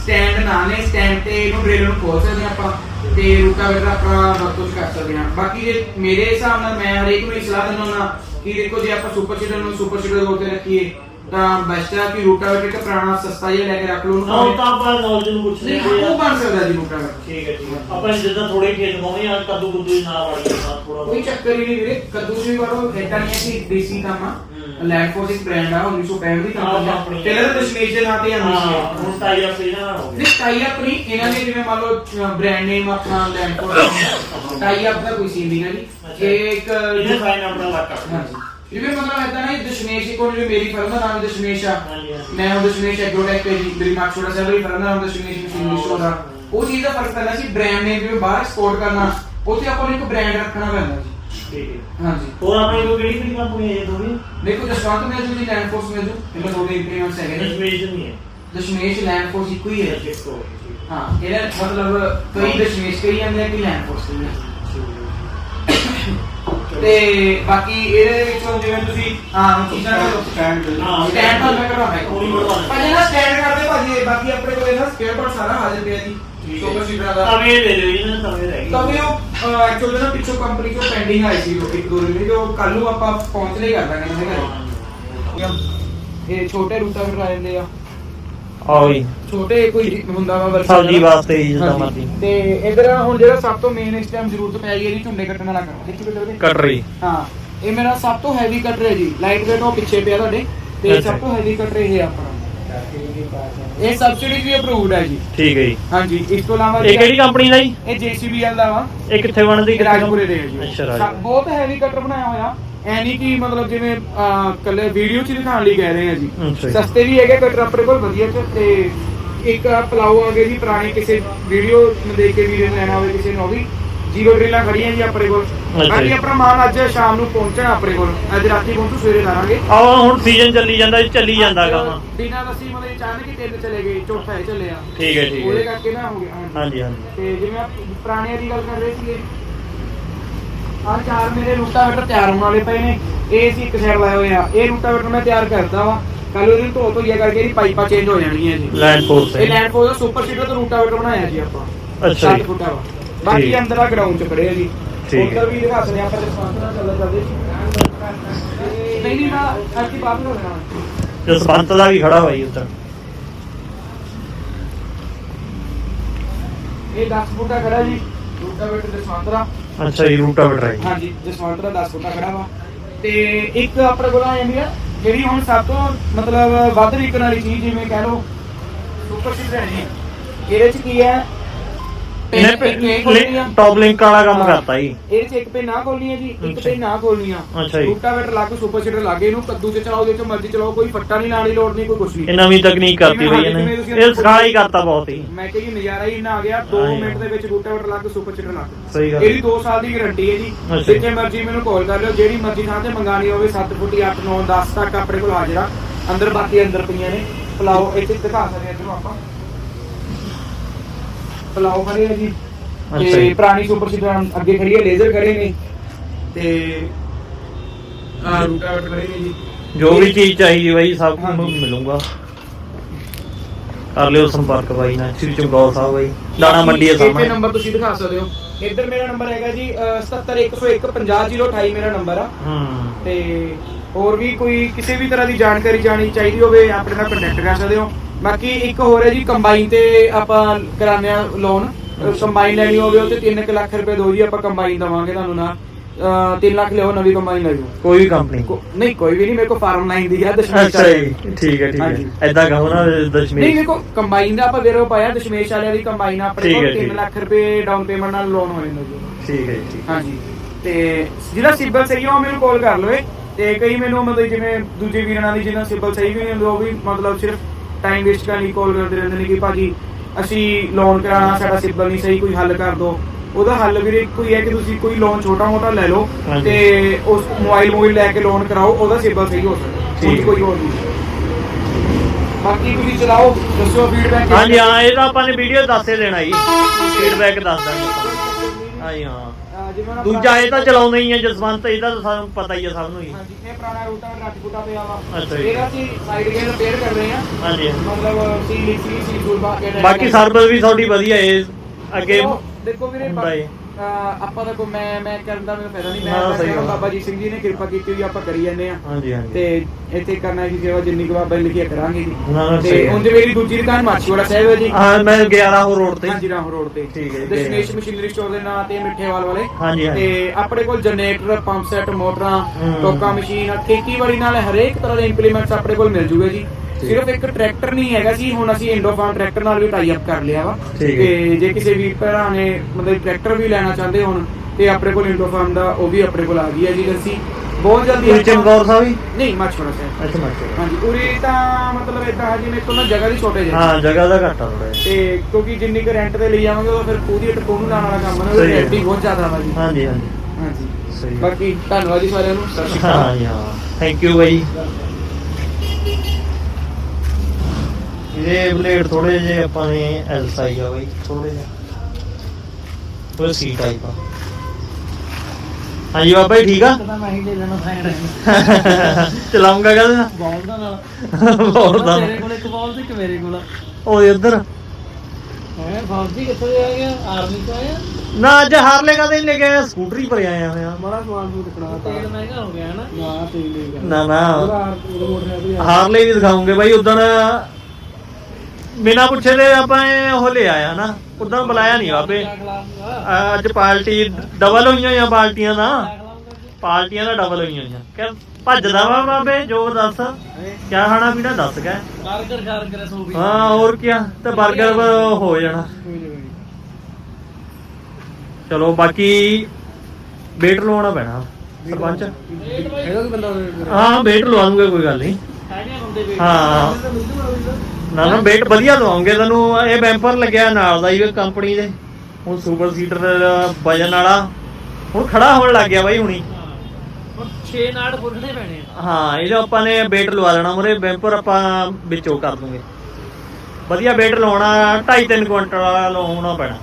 ਸਟੈਂਡ ਨਾਲ ਨੇ ਸਟੈਂਡ ਤੇ ਇਹਨੂੰ ਡਰਿਲ ਨੂੰ ਖੋਲ ਸਕਦੇ ਆ ਆਪਾਂ ਤੇ ਰੂਟਾਵੇਟਰ ਆਪਣਾ ਵਰਤੋਂ 'ਚ ਕਰ ਸਕਦੇ ਆ ਬਾਕੀ ਜੇ ਮੇਰੇ ਹਿਸਾਬ ਨਾਲ ਮੈਂ ਹਰੇਕ ਨੂੰ ਇਹ ਸਲਾਹ ਦਿੰਦਾ ਹੁੰਦਾ ਕਿ ਦੇਖੋ ਜੇ ਆਪਾਂ ਸੁਪਰ ਸੀਡਰ ਨੂੰ ਸੁਪਰ ਸੀਡਰ ਦੇ ਉੱਤੇ ਰੱਖੀਏ ਤਾਂ ਹੈ ਕਿ ਰੂਟਾਵੇਟਰ ਇੱਕ ਪੁਰਾਣਾ ਸਸਤਾ ਜਿਹਾ ਲੈ ਕੇ ਰੱਖ ਲਓ ਨਾ ਉਹ ਉਹਨੂੰ ਤਾਂ ਆਪਾਂ ਨੌਲੇਜ ਨੂੰ ਪੁੱਛ ਨਹੀਂ ਲੈਂਦੇ ਉਹ ਆ ਬਣ ਸਕਦਾ ਜੀ ਰੂਟਾਵੇਟਰ ਠੀਕ ਹੈ ਠੀਕ ਹੈ। ਆਪਾਂ ਜਿੱਦਾਂ ਥੋੜੇ ਖੇਤ ਪਾਉਣੇ ਆ ਕੱਦੂ ਕੁੱਦੂ ਹੀ ਨਾ ਵੜ ਜਾਣਾ ਥੋੜਾ ਕੋਈ ਚੱਕਰ ਹੀ ਨਹੀਂ ਵੀਰੇ ਕੱਦੂ ਵੀ ਵਾਰੋ ਇਦਾਂ ਨਹੀਂ ਹੈ ਕਿ ਦੇਸੀ ਕੰਮ ਆ ਹੂੰ। ਲੈਂਡ ਫੋਰਸ ਇੱਕ ਬ੍ਰਾਂਡ ਆ 1965 ਦੀ ਹਾਂ, ਕੰਪਨੀ ਆ। ਆਪਣੀ। ਪਹਿਲਾਂ ਤਾਂ ਦਸ਼ਮੇਸ਼ ਦੇ ਨਾਂ ਤੇ ਆਉਂਦੀ ਹਾਂ ਸੀ ਹੁਣ ਟਾਈ ਅਪ ਇਹਨਾਂ ਨਾਲ ਹੋ ਗਿਆ। ਨਹੀਂ ਟਾਈ ਅਪ ਨਹੀਂ ਇਹਨਾਂ ਨੇ ਜਿਵੇਂ ਮੰਨ ਲਓ ਬ੍ਰਾਂਡ ਨੇਮ ਆਪਣਾ ਫੋਰਸ ਟਾਈ ਅਪ ਦਾ ਕੋਈ ਸੀਨ ਨਹੀਂ ਹੈ ਜੀ। ਇਹ ਇੱਕ ਇਹਨੇ ਸਾਈਨ ਆਪਣਾ ਲੱਗ ਕਰ ਹਾਂਜੀ। ਜਿਵੇਂ ਮਤਲਬ ਇਦਾਂ ਨਾ ਦਸ਼ਮੇਸ਼ ਕੋਲ ਜਿਹੜੀ ਮੇਰੀ ਫਰਮ ਦਾ ਨਾਮ ਦਸ਼ਮੇਸ਼ ਆ। ਹਾਂਜੀ, ਹਾਂਜੀ। ਮੈਂ ਉਹ ਦਸ਼ਮੇਸ਼ ਐਗਰੋਟੈਕ ਤੇ ਜੀ ਮੇਰੀ ਮਾਕਸੋੜਾ ਸਾਹਿਬ ਦੀ ਫਰਮ ਦਾ ਨਾਮ ਦਸ਼ਮੇਸ਼ ਮਸ਼ੀਨਰੀ ਸਟੋਰ ਆ ਉਹ ਚੀਜ਼ ਦਾ ਫ਼ਰਕ ਪੈਂਦਾ ਸੀ ਬ੍ਰਾਂਡ ਨੇਮ ਜਿਵੇਂ ਬਾਹਰ ਐਕਸਪੋਰਟ ਕਰਨਾ ਉੱਥੇ ਆਪਾਂ ਨੂੰ ਇੱਕ ਬ੍ਰਾਂਡ ਰੱਖਣਾ ਪੈਂਦਾ ਜੀ। ਠੀਕ ਹੈ। ਹਾਂਜੀ। ਹੋਰ ਆਪਣੇ ਕੋਲ ਕਿਹੜੀ ਕਿਹੜੀ ਕੰਪਨੀ ਹੈ ਇਹ ਦੋਵੇਂ ਦੇਖੋ ਜਸਵੰਤ ਮਿਲ ਜੂ ਜੀ ਲੈਂਡ ਫੋਰਸ ਮਿਲ ਜੂ ਇਹਨਾਂ ਦੋ ਦੇ ਇੰਪਲੀਮੈਂਟਸ ਹੈਗੇ ਨੇ। ਇਨਫੋਰਮੇਸ਼ਨ ਨਹੀਂ ਹੈ। ਦਸ਼ਮੇਸ਼ ਲੈਂਡ ਫੋਰਸ ਇੱਕੋ ਹੀ ਹੈ। ਦੇਖੋ ਹਾਂ ਇਹਦਾ ਮਤਲਬ ਕਈ ਦਸ਼ਮੇਸ਼ ਕਈ ਜਾਂਦੇ ਆ ਕਿ ਲੈਂਡ ਫੋਰਸ ਕਈ ਆ ਤੇ ਬਾਕੀ ਇਹਦੇ ਵਿੱਚੋਂ ਜਿਵੇਂ ਤੁਸੀਂ ਹਾਂ ਚੀਜ਼ਾਂ ਕਰੋ ਸਟੈਂਡ ਹਾਂ, ਸਟੈਂਡ ਤਾਂ। ਮੈਂ ਕਰਵਾਉਣਾ ਉਹ ਵੀ ਬਣਵਾਉਣਾ। ਭਾਜੀ ਨਾ ਸਟੈਂਡ ਕਰਦੇ ਭਾਜੀ ਬਾਕੀ ਆਪਣੇ ਕੋਲ ਇਹਦਾ ਸਪੇਅਰ ਪਾਰਟ ਸਾਰਾ ਹਾਜ਼ਰ ਪਿਆ ਜੀ। ਸੁਪਰ ਸੀਟਰ ਦਾ। ਤਵੇ ਦੇ ਦਿਓ ਇਹਨਾਂ ਤਵੇ ਰਹਿ ਵੀ ਉਹ ਐਕਚੁਅਲੀ ਨਾ ਪਿੱਛੋਂ ਕੰਪਨੀ ਤੋਂ ਪੈਂਡਿੰਗ ਆਈ ਸੀ ਉਹ ਇੱਕ ਦੋ ਦਿਨ ਜੋ ਕੱਲ ਨੂੰ ਆਪਾਂ ਪਹੁੰਚ ਲਈ ਕਰ ਦਾਂਗੇ ਇਹਨਾਂ ਦੇ ਘਰੇ ਇਹ ਛੋਟੇ ਰੂਟਾ ਵੀ ਆ ਜਾਂਦੇ ਆ। ਆਓ ਜੀ। ਛੋਟੇ ਕੋਈ ਹੁੰਦਾ ਵਾ ਵਰਕਰ ਸਬਜ਼ੀ ਵਾਸਤੇ ਹੀ ਜਿੱਦਾਂ ਹਾਂਜੀ। ਮਰਜ਼ੀ। ਤੇ ਇਧਰ ਹੁਣ ਜਿਹੜਾ ਸਭ ਤੋਂ ਮੇਨ ਇਸ ਟਾਈਮ ਜ਼ਰੂਰਤ ਪੈ ਗਈ ਹੈ ਜੀ ਝੁੰਡੇ ਕੱਟਣ ਵਾਲਾ ਕਰ ਦੇਖੀ ਬੇਟੇ ਉਹਦੇ? ਕੱਟ ਰਹੀ ਹਾਂ। ਇਹ ਮੇਰਾ ਸਭ ਤੋਂ ਹੈਵੀ ਕਟਰ ਹੈ ਜੀ। ਲਾਈਟ ਵੇਟ ਉਹ ਪਿੱਛੇ ਪਿਆ ਤੁਹਾਡੇ। ਤੇ ਅੱਛਾ। ਸਭ ਤੋਂ ਹੈਵੀ ਕਟਰ ਇਹ ਹੈ ਆਪਣਾ। ਇਹ ਸਬਸਿਡੀ ਵੀ ਅਪਰੂਵਡ ਹੈ ਜੀ। ਠੀਕ ਹੈ ਜੀ। ਹਾਂਜੀ। ਇਸ ਤੋਂ ਇਲਾਵਾ ਇਹ ਕਿਹੜੀ ਕੰਪਨੀ ਦਾ ਜੀ? ਇਹ JCBL ਦਾ ਵਾ। ਇਹ ਕਿੱਥੇ ਬਣਦੀ ਇਹ ਰਾਜਪੁਰੇ ਦੇ ਜੀ ਅੱਛਾ ਸਾ- ਰਾਜ ਬਹੁਤ ਹੈਵੀ ਕਟਰ ਬਣਾਇਆ ਹੋਇਆ। ਐ ਨਹੀਂ ਕਿ ਮਤਲਬ ਜਿਵੇਂ ਅਹ, ਕੱਲੇ ਵੀਡੀਓ ਚ ਦਿਖਾਉਣ ਲਈ ਕਹਿ ਰਹੇ ਆ ਜੀ। ਅੱਛਾ ਜੀ। ਸਸਤੇ ਵੀ ਹੈਗੇ ਕਟਰ ਆਪਣੇ ਕੋਲ ਵਧੀਆ ਚ ਤੇ ਇੱਕ ਆਹ ਪਲਾਓ ਆ ਗਏ ਜੀ ਪੁਰਾਣੀ ਕਿਸੇ ਵੀਡੀਓ ਨੂੰ ਦੇਖ ਕੇ ਵੀਡੀਓ ਲੈਣਾ ਹੋਵੇ ਕਿਸੇ ਨੂੰ ਉਹ ਵੀ ਜੀਰੋ ਡਰਿਲਾਂ ਖੜੀਆਂ ਜੀ ਆਪਣੇ ਕੋਲ। ਜੀ। ਬਾਕੀ ਆਪਣਾ ਮਾਲ ਅੱਜ ਸ਼ਾਮ ਨੂੰ ਪਹੁੰਚਣਾ ਆਪਣੇ ਕੋਲ। ਅੱਜ ਰਾਤੀ ਪਹੁੰਚੂ ਸਵੇਰੇ ਲਾਵਾਂਗੇ ਆਹ ਹੁਣ ਸੀਜ਼ਨ ਚੱਲੀ ਜਾਂਦਾ ਜੀ ਚੱਲੀ ਜਾਂਦਾ ਕੰਮ। ਬਿਨਾਂ ਅਸੀਂ ਮਤਲਬ ਅਚਾਨਕ ਹੀ ਤਿੰਨ ਚਲੇ ਗਏ ਚੌਥਾ ਹੀ ਚੱਲਿਆ ਠੀਕ ਹੈ ਠੀਕ ਉਹਦੇ ਹੈ ਕਰਕੇ ਨਾ ਹੋ ਗਿਆ। ਹਾਂਜੀ। ਹਾਂਜੀ। ਹਾਂਜੀ ਤੇ ਜਿਵੇਂ ਆਪ ਪੁਰਾਣੀਆਂ ਦੀ ਗੱਲ ਕਰ ਰਹੇ ਸੀਗੇ ਆਹ ਚਾਰ ਮੇਰੇ ਰੂਟਾਵੇਟਰ ਤਿਆਰ ਹੋਣ ਵਾਲੇ ਪਏ ਨੇ। ਇਹ ਸੀ ਇੱਕ ਸਾਈਡ ਲਾਏ ਹੋਏ ਆ। ਇਹ ਰੂਟਾਵੇਟਰ ਮੈਂ ਤਿਆਰ ਕਰਦਾ ਵਾ। ਕੱਲ ਉਹਨੂੰ ਧੋ ਧੋਈਆ ਕਰਕੇ ਇਹਦੀ ਪਾਈਪਾਂ ਚੇਂਜ ਹੋ ਜਾਣਗੀਆਂ ਜੀ। ਲੈਂਡ ਫੋਰਸ ਇਹ ਲੈਂਡ ਫੋਰ ਦਾ ਸੁਪਰ ਸੀਟਰ ਤੋਂ ਰੂਟਾਵੇਟਰ ਬਣਾਇਆ ਜੀ ਆਪਾਂ। ਅੱਛਾ ਜੀ। ਸੱਤ ਫੁੱਟਾ ਵਾ। ਬਾਕੀ। ਅੰਦਰ ਆ ਗਰਾਊਂਡ ਚ ਖੜੇ ਆ ਜੀ। ਹੈ। ਉੱਧਰ ਵੀ ਦਿਖਾ ਸਕਦੇ ਆਪਾਂ ਰਿਸਪਾਂਸ ਚੱਲਦਾ ਚੱਲਦੇ ਨਹੀਂ ਨਹੀਂ ਨਾ ਅੱਜ ਦੀ ਬਾਤ ਹੋ ਰਿਹਾ ਜਸਵੰਤ ਦਾ ਵੀ ਖੜਾ ਹੋਈ ਉੱਧਰ। ਇਹ 10 ਫੁੱਟਾ ਖੜਾ ਜੀ। ਰੂਟਾਵੇਟਰ ਦੇ ਸਮਾਂਤਰਾ ਅੱਛਾ ਜੀ ਰੂਟਾਵੇਟਰ ਹੈ ਹਾਂਜੀ, ਜਸਵੰਤ ਦਾ 10 ਫੁੱਟਾ ਖੜਾ ਵਾ। ਤੇ ਇੱਕ ਆਪਣੇ ਕੋਲ ਆ ਜਾਂਦੀ ਆ, ਜਿਹੜੀ ਹੁਣ ਸਭ ਤੋਂ ਮਤਲਬ ਵੱਧ ਵਿਕਣ ਵਾਲੀ ਚੀਜ਼ ਜਿਵੇਂ ਕਹਿ ਲਓ ਸੁਪਰ ਸੀਟਰ ਹੈ ਜੀ। ਇਹਦੇ ਚ ਕੀ ਹੈ? ਪਿੰਨ ਪਿੰਨ ਇਹ ਆ ਇਹਨੇ ਟੌਪ ਲਿੰਕ ਵਾਲਾ ਕੰਮ ਕਰਤਾ ਜੀ। ਇਹਦੇ ਚ ਇੱਕ ਪੇ ਨਾ ਖੋਲਣੀ ਹੈ ਜੀ ਇੱਕ ਅੱਛਾ। ਪੇ ਨਾ ਖੋਲਣੀ ਆ। ਅੱਛਾ ਜੀ। ਰੂਟਾਵੇਟਰ ਲਾ ਕੇ ਸੁਪਰ ਸੀਟਰ ਲਾ ਕੇ ਇਹਨੂੰ ਕੱਦੂ ਤੇ ਚਲਾਓ ਚ ਮਰਜ਼ੀ ਚਲਾਓ ਕੋਈ ਫੱਟਾ ਨਹੀਂ ਲਾਉਣ ਦੀ ਲੋੜ ਨਹੀਂ ਕੋਈ ਕੁਛ ਨਹੀਂ। ਇਹ ਨਵੀਂ ਤਕਨੀਕ ਕਰਤੀ ਹੋਈ ਇਹਨੇ। ਇਹ ਸਿਖਾਲਾ ਹੀ ਕਰਤਾ ਬਹੁਤ ਹੀ। ਮੈਂ ਕਿਹਾ ਜੀ ਨਜ਼ਾਰਾ ਹੀ ਇੰਨਾ ਆ ਗਿਆ 2 ਹਾਂ ਜੀ। ਮਿੰਟ ਦੇ ਵਿੱਚ ਰੂਟਾਵੇਟਰ ਲਾ ਕੇ ਸੁਪਰ ਸੀਟਰ ਲਾ ਕੇ ਸਹੀ ਗੱਲ। ਇਹਦੀ 2 ਸਾਲ ਦੀ ਗਾਰੰਟੀ ਹੈ ਜੀ। ਜਿੱਥੇ ਮਰਜ਼ੀ ਮੈਨੂੰ ਕਾਲ ਕਰ ਲਿਓ ਜਿਹੜੀ ਮਰਜ਼ੀ ਥਾਂ ਤੇ ਮੰਗਾਣੀ ਹੋਵੇ 7 ਫੁੱਟੀ 8 9 10 ਤੱਕ ਆਪਣੇ ਕੋਲ ਹਾਜ਼ਰ ਆ। ਅੰਦਰ ਬਾਕੀ ਅੰਦਰ ਪਈਆਂ ਨੇ। ਪਲਾਓ ਇੱਥੇ ਦਿਖਾ ਸਕਦੇ ਆ ਤੁਹਾਨੂੰ ਆਪਾਂ। ਪਲਾਓ ਖੜੇ ਆ ਜੀ। ਅੱਛਾ ਤੇ ਜੀ। ਪੁਰਾਣੀ ਸੁਪਰ ਸੀਟਰ ਅੱਗੇ ਖੜੀ ਹੈ ਲੇਜ਼ਰ ਖੜੇ ਨੇ। ਤੇ ਆ ਰੂਟਾਵੇਟਰ ਖੜੇ ਨੇ ਜੀ। ਜੋ ਵੀ ਚੀਜ਼ ਚਾਹੀਦੀ ਬਾਈ ਸਭ ਹਾਂਜੀ। ਮਿਲੂਗਾ। ਕਰ ਲਿਓ ਸੰਪਰਕ ਬਾਈ ਨਾਲ ਸ੍ਰੀ ਚਮਕੌਰ ਸਾਹਿਬ ਬਾਈ। ਦਾਣਾ ਮੰਡੀ ਦੇ ਇੱਥੇ ਸਾਹਮਣੇ। ਨੰਬਰ ਤੁਸੀਂ ਦਿਖਾ ਸਕਦੇ ਹੋ। ਇੱਧਰ ਮੇਰਾ ਨੰਬਰ ਹੈਗਾ ਜੀ ਅਹ, 77101 50028 ਮੇਰਾ ਨੰਬਰ ਆ। ਹੂੰ। ਤੇ ਹੋਰ ਵੀ ਕੋਈ ਕਿਸੇ ਵੀ ਤਰ੍ਹਾਂ ਦੀ ਜਾਣਕਾਰੀ ਜਾਣੀ ਚਾਹੀਦੀ ਹੋਵੇ ਆਪਣੇ ਨਾਲ ਕੰਟੈਕਟ ਕਰ ਸਕਦੇ ਹੋ। ਬਾਕੀ ਇੱਕ ਹੋਰ ਹੈ ਜੀ ਕੰਬਾਈਨ ਤੇ ਆਪਾਂ ਕਰਾਉਂਦੇ ਆ ਲੋਨ ਕੰਬਾਈਨ ਲੈਣੀ ਹੋਵੇ ਉਹ ਤੇ 3 ਲੱਖ ਰੁਪਏ ਦੋ ਜੀ ਆਪਾਂ ਕੰਬਾਈਨ ਦਵਾਂਗੇ ਤੁਹਾਨੂੰ ਨਾ। 3 ਲੱਖ ਲਿਓ ਨਵੀਂ ਕੰਬਾਈਨ ਲੈ ਜਾਓ। ਕੋਈ ਵੀ ਕੰਪਨੀ ਕੋ- ਨਹੀਂ ਕੋਈ ਵੀ ਨਹੀਂ ਮੇਰੇ ਕੋਲ ਫਾਰਮ 9 ਦੀ ਹੈ ਦਸ਼ਮੇਸ਼ ਅੱਛਾ ਠੀਕ ਹੈ ਠੀਕ। ਹੈ। ਐਦਾਂ ਕਹੋ ਨਾ ਨਹੀਂ ਦਸ਼ਮੇਸ਼ ਦੇਖੋ ਕੰਬਾਈਨ ਦਾ ਆਪਾਂ ਵੀਰੋ ਪਾਇਆ ਦਸ਼ਮੇਸ਼ ਵਾਲਿਆਂ ਦੀ ਕੰਬਾਈਨ ਆਪਣੇ ਕੋਲ ਹੈ, 3 ਠੀਕ। ਲੱਖ ਰੁਪਏ ਡਾਊਨ ਪੇਮੈਂਟ ਨਾਲ ਲੋਨ ਹੋ ਜਾਂਦਾ ਜੀ। ਠੀਕ ਹੈ ਜੀ, ਠੀਕ ਹਾਂਜੀ। ਤੇ ਜਿਹੜਾ ਸਿਬਲ ਸਹੀ ਉਹ ਮੈਨੂੰ ਕਾਲ ਕਰ ਲਵੇ। ਤੇ ਕਈ ਮੈਨੂੰ ਮਤਲਬ ਜਿਵੇਂ ਦੂਜੇ ਵੀਰਾਂ ਦੀ ਜਿਹਨਾਂ ਸਿਬਲ ਸਹੀ ਵੀ ਨਹੀਂ ਹੁੰਦੇ ਉਹ ਵੀ ਮਤਲਬ ਸਿਰਫ ਟਾਈਮ ਵੇਸਟ ਕਰਨ ਲਈ ਕਾਲ ਕਰਦੇ ਰਹਿੰਦੇ ਨੇ ਕਿ ਭਾਜੀ ਅਸੀਂ ਲੋਨ ਕਰਾਣਾ ਸਾਡਾ ਸਿਬਲ ਨਹੀਂ ਸਹੀ ਕੋਈ ਹੱਲ ਕਰ ਦਿਓ। ਉਹਦਾ ਹੱਲ ਵੀਰੇ ਇੱਕੋ ਹੀ ਕਿ ਤੁਸੀਂ ਕੋਈ ਲੋਨ ਛੋਟਾ ਮੋਟਾ ਲੈ ਲਓ। ਤੇ ਉਸ ਮੋਬਾਈਲ ਮੋਬਾਈਲ ਲੈ ਕੇ ਲੋਨ ਕਰਾਓ ਉਹਦਾ ਸਿਬਲ ਸਹੀ ਹੋ ਸਕਦਾ ਕੋਈ ਹੋਰ ਨਹੀਂ। ਬਾਕੀ ਤੁਸੀਂ ਚਲਾਓ ਦੱਸੋ ਫੀਡਬੈਕ ਹਾਂਜੀ ਹਾਂ? ਇਹ ਤਾਂ ਆਪਾਂ ਨੇ ਵੀਡੀਓ ਦੱਸੇ ਦੇਣਾ ਜੀ। ਫੀਡਬੈਕ ਦੱਸ ਦਾਂਗੇ ਹਾਂਜੀ ਹਾਂ। ਦੂਜਾ ਇਹ ਤਾਂ ਚਲਾਉਂਦਾ ਹੀ ਹੈ ਜਸਵੰਤ ਇਹਦਾ ਤਾਂ ਸਾਨੂੰ ਪਤਾ ਹੀ ਹੈ ਸਭ ਨੂੰ ਹੀ ਹਾਂਜੀ ਇਹ ਪੁਰਾਣਾ ਰੂਟਾ ਰੱਟ ਫੁੱਟਾ ਪਿਆ ਵਾ ਅੱਛਾ ਜੀ। ਇਹਦਾ ਅਸੀਂ ਸਾਈਡ ਗੇਅਰ ਰਿਪੇਅਰ ਕਰ ਰਹੇ ਹਾਂ ਹਾਂਜੀ। ਮਤਲਬ ਸੀ ਲਿਖੀ ਸੀ ਟੂਲ ਬਾ ਕੇ ਬਾਕੀ ਸਰਵਿਸ ਵੀ ਤੁਹਾਡੀ ਵਧੀਆ ਹੈ ਅੱਗੇ ਦੇਖੋ- ਦੇਖੋ ਵੀਰੇ ਹੁੰਦਾ ਏ। ਆਪਾਂ ਦਾ ਕੋਈ ਮੈਂ ਮੈਂ ਕਰਨ ਦਾ ਮੈਨੂੰ ਫਾਇਦਾ ਨਹੀਂ ਮੈਂ ਗੱਲ। ਬਾਬਾ ਜੀ ਸਿੰਘ ਜੀ ਨੇ ਕਿਰਪਾ ਕੀਤੀ ਹੋਈ ਆਪਾਂ ਕਰੀ ਜਾਂਦੇ ਆ ਹਾਂਜੀ ਹਾਂਜੀ ਤੇ ਇੱਥੇ ਕਰਨਾ ਜੀ ਸੇਵਾ ਜਿੰਨੀ ਕੁ ਬਾਬਾ ਕਰਾਂਗੇ ਜੀ ਨਾ, ਸਹੀ ਤੇ। ਉਂਝ ਮੇਰੀ ਦੂਜੀ ਦੁਕਾਨ ਮਾਛੀਵਾੜਾ ਸਾਹਿਬ ਹੈ ਜੀ ਹਾਂ ਮੈਂ 11 ਹੋ ਰੋਡ ਤੇ ਹਾਂਜੀ ਰਾਮ ਰੋਡ ਤੇ ਠੀਕ ਹੈ ਜੀ। ਦਸ਼ਮੇਸ਼ ਮਸ਼ੀਨਰੀ ਸਟੋਰ ਦੇ ਨਾਂ ਤੇ ਮਿੱਠੇਵਾਲ ਵਾਲੇ ਹਾਂਜੀ ਤੇ ਆਪਣੇ ਕੋਲ ਜਨਰੇਟਰ ਪੰਪ ਸੈੱਟ ਮੋਟਰਾਂ। ਟੋਕਾ ਮਸ਼ੀਨ ਖੇਤੀਬਾੜੀ ਨਾਲ ਹਰੇਕ ਤਰ੍ਹਾਂ ਦੇ ਇੰਪਲੀਮੈਂਟਸ ਆਪਣੇ ਕੋਲ ਮਿਲ ਜੂਗੇ ਜੀ। ਸਿਰਫ ਇੱਕ ਟਰੈਕਟਰ ਨਹੀਂ ਹੈਗਾ ਜੀ ਹੁਣ ਅਸੀਂ ਇੰਡੋਫਾਰਮ ਟਰੈਕਟਰ ਨਾਲ ਵੀ ਟਾਈ ਅਪ ਕਰ ਲਿਆ ਵਾ। ਤੇ ਜੇ ਕਿਸੇ ਵੀ ਭਰਾ ਨੇ ਮਤਲਬ ਟਰੈਕਟਰ ਵੀ ਲੈਣਾ ਚਾਹੁੰਦੇ ਹੋਣ ਤੇ ਆਪਣੇ ਕੋਲ ਇੰਡੋਫਾਰਮ ਦਾ ਉਹ ਵੀ ਆਪਣੇ ਕੋਲ ਆ ਗਈ ਹੈ ਜੀ। ਅਸੀਂ ਬਹੁਤ ਜਲਦੀ ਚਮਕੌਰ ਸਾਹਿਬ ਹੀ ਨਹੀਂ ਮਾਛੋੜਾ ਸਾਹਿਬ। ਅੱਛਾ ਮੱਚੇ ਹਾਂਜੀ ਉਰੇ ਤਾਂ ਮਤਲਬ ਇਦਾਂ ਹੈ ਜਿਵੇਂ ਕੋਲ ਜਗ੍ਹਾ ਦੀ ਛੋਟੇ ਹੈ ਹਾਂ ਜਗ੍ਹਾ ਦਾ ਘੱਟ ਥੋੜਾ ਤੇ ਕਿਉਂਕਿ ਜਿੰਨੀ ਕੁ ਰੈਂਟ ਤੇ ਲਈ ਜਾਵਾਂਗੇ ਉਹ ਫਿਰ ਪੂਰੀ ਟਕੋ ਨੂੰ ਲਾਉਣ ਵਾਲਾ ਕੰਮ ਨਾ ਹੈ। ਰੈਂਟ ਬਹੁਤ ਜ਼ਿਆਦਾ ਵਾ ਜੀ। ਹਾਂਜੀ ਹਾਂਜੀ। ਹਾਂਜੀ। ਬਾਕੀ ਧੰਨਵਾਦ ਜੀ ਸਾਰਿਆਂ ਨੂੰ। ਸਤਿ ਸ਼੍ਰੀ ਅਕਾਲ। ਹਾਂ ਥੈਂਕ ਯੂ ਬਾਈ। ਇਹ ਬਲੇਡ ਥੋੜੇ ਜਿਹੇ ਆਪਾਂ ਨੇ ਐਲ ਸਾਈਜ਼ ਆ ਬਾਈ ਥੋੜੇ ਜਿਹੇ। ਉਹ ਸੀ ਟਾਈਪ ਆ। ਹਾਂਜੀ ਬਾਬਾ ਜੀ ਠੀਕ ਆ? ਤਾਂ ਮੈਂ ਹੀ ਦੇ ਦੇਣਾ ਫੈਨ ਚਲਾਉਂਗਾ ਕਹਿੰਦਾ ਬਾਲ ਦਾ ਨਾਲ। ਬਹੁਤ ਦਾ ਤੇਰੇ ਕੋਲ ਇੱਕ ਬਾਲ ਤੇ ਇੱਕ ਮੇਰੇ ਕੋਲ ਉਹ ਇੱਧਰ। ਹੈ ਫੌਜੀ ਕਿੱਥੋਂ ਦੇ ਆ? ਗਿਆ ਆਰਮੀ ਤੋਂ ਆਇਆ ਨਾ ਅੱਜ ਹਾਰਲੇ ਕਦੇ ਨਹੀਂ ਲੈ ਕੇ ਆਇਆ ਸਕੂਟਰੀ ਪਰ ਆਇਆ ਹੋਇਆ ਬੜਾ ਸਮਾਨ ਨੂੰ ਦਿਖਣਾ ਤੇਲ ਮਹਿੰਗਾ ਹੋ ਗਿਆ ਨਾ? ਨਾ ਤੇਲ ਦੇ ਨਾ ਨਾ। ਹਾਰਲੇ ਵੀ ਦਿਖਾਉਂਗੇ ਬਾਈ ਉਦੋਂ ਬਿਨਾ ਪੁੱਛੇ ਦੇ ਆਪਾਂ ਇਹ ਉਹ ਲੈ ਆਇਆ ਨਾ। ਉਦੋਂ ਬੁਲਾਇਆ ਨਹੀਂ ਅਹ ਅੱਜ ਪਾਰਟੀ ਡਬਲ ਹੋਈਆਂ ਜਾਂ ਪਾਰਟੀਆਂ ਦਾ। ਪਾਰਟੀਆਂ ਦਾ ਡਬਲ ਹੋਈਆਂ ਹੋਈਆਂ। ਕਿ ਭੱਜਦਾ ਵਾ ਬਾਬੇ ਜੋ ਦੱਸ। ਕਿਆ ਖਾਣਾ ਪੀਣਾ ਦੱਸ ਗਿਆ ਬਰਗਰ ਸ਼ਾਰਗਰ ਸੋ ਵੀ ਹਾਂ ਹੋਰ ਕੀ ਤੇ 버ਗਰ ਹੋ ਜਾਣਾ। ਚਲੋ ਬਾਕੀ ਵੇਟ ਲਵਾਉਣਾ ਪੈਣਾ। ਸਰਪੰਚ। ਇਹਦਾ ਵੀ ਬੰਦਾ ਹਾਂ ਵੇਟ ਲਵਾ ਦੂੰਗੇ ਕੋਈ ਗੱਲ ਨਹੀਂ ਹਾਂ। ਨਾ ਨਾ ਵੇਟ ਵਧੀਆ ਲਵਾਉਂਗੇ ਤੈਨੂੰ। ਇਹ ਬੈਂਪਰ ਲੱਗਿਆ ਨਾਲ ਦਾ ਹੀ ਕੰਪਨੀ ਦੇ। ਹੁਣ ਸੁਪਰ ਸੀਟਰ ਵਜਨ ਵਾਲਾ। ਹੁਣ ਖੜਾ ਹੋਣ ਲੱਗ ਗਿਆ ਬਾਈ ਹੁਣੀ। ਹੁਣ 6 ਨਾੜ ਫੁੱਟਣੇ ਪੈਣੇ ਆ। ਹਾਂ ਇਹਦਾ ਆਪਾਂ ਨੇ ਵੇਟ ਲਵਾ ਦੇਣਾ ਮੁਰੇ ਬੈਂਪਰ ਆਪਾਂ ਵਿੱਚੋਂ ਕਰ ਦੂੰਗੇ। ਵਧੀਆ ਵੇਟ ਲਾਉਣਾ 2.5 3 ਕੁਇੰਟਲ ਵਾਲਾ ਲਾਉਣਾ ਪੈਣਾ।